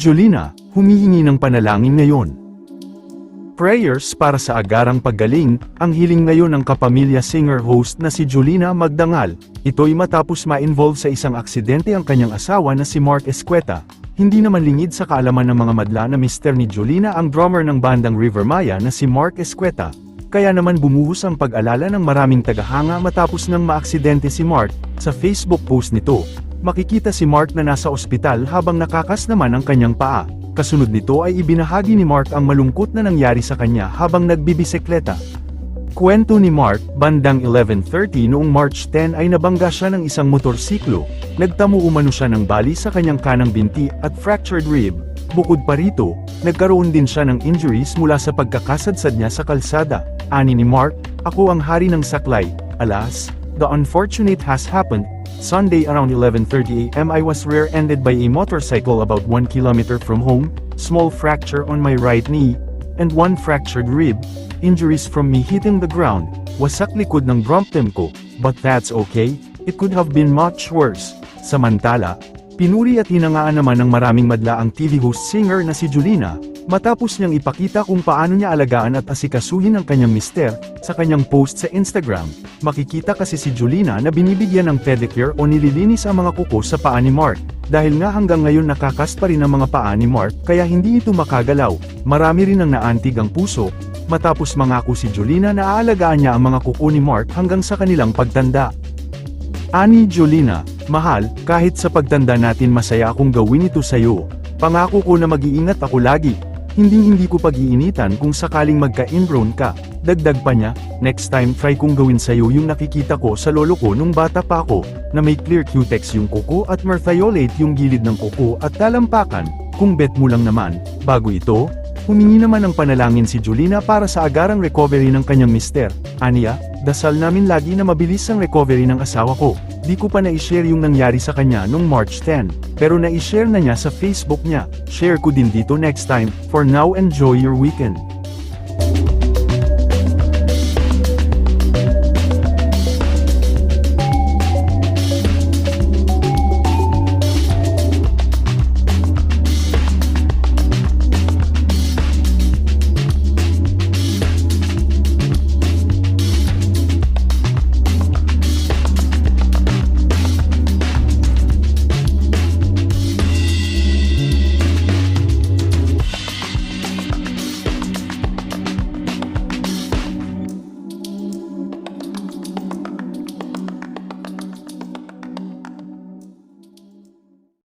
Jolina, humihingi ng panalangin ngayon. Prayers para sa agarang paggaling, ang hiling ngayon ng kapamilya singer-host na si Jolina Magdangal, ito'y matapos ma-involve sa isang aksidente ang kanyang asawa na si Mark Escueta. Hindi naman lingid sa kaalaman ng mga madla na mister ni Jolina ang drummer ng bandang River Maya na si Mark Escueta. Kaya naman bumuhos ang pag-alala ng maraming tagahanga matapos nang maaksidente si Mark, sa Facebook post nito. Makikita si Mark na nasa ospital habang nakakas naman ang kanyang paa. Kasunod nito ay ibinahagi ni Mark ang malungkot na nangyari sa kanya habang nagbibisikleta. Kwento ni Mark, bandang 11.30 noong March 10 ay nabangga siya ng isang motorsiklo, nagtamo umano siya ng bali sa kanyang kanang binti at fractured rib. Bukod pa rito, nagkaroon din siya ng injuries mula sa pagkakasadsad niya sa kalsada. Ani ni Mark, ako ang hari ng saklay. Alas, the unfortunate has happened. Sunday around 11.30 am I was rear-ended by a motorcycle about 1 kilometer from home, small fracture on my right knee, and one fractured rib, injuries from me hitting the ground, wasak likod ng Brompton ko, but that's okay, it could have been much worse. Samantala, pinuri at hinangaan naman ng maraming madla ang TV host singer na si Julina, matapos niyang ipakita kung paano niya alagaan at asikasuhin ang kanyang mister, sa kanyang post sa Instagram. Makikita kasi si Julina na binibigyan ng pedicure o nililinis ang mga kuko sa paa ni Mark. Dahil nga hanggang ngayon nakakas pa rin ang mga paa ni Mark kaya hindi ito makagalaw, marami rin ang naantig ang puso, matapos mangako si Julina na aalagaan niya ang mga kuko ni Mark hanggang sa kanilang pagtanda. Ani Jolina, mahal, kahit sa pagtanda natin masaya akong gawin ito sa'yo. Pangako ko na mag-iingat ako lagi. Hindi hindi ko pag-iinitan kung sakaling magka-ingrown ka. Dagdag pa niya, next time try kong gawin sa'yo yung nakikita ko sa lolo ko nung bata pa ako, na may clear cutex yung kuko at merthiolate yung gilid ng kuko at talampakan, kung bet mo lang naman. Bago ito, Humingi naman ng panalangin si Julina para sa agarang recovery ng kanyang mister. Aniya, dasal namin lagi na mabilis ang recovery ng asawa ko. Di ko pa na-share yung nangyari sa kanya nung March 10, pero na-share na niya sa Facebook niya. Share ko din dito next time. For now enjoy your weekend.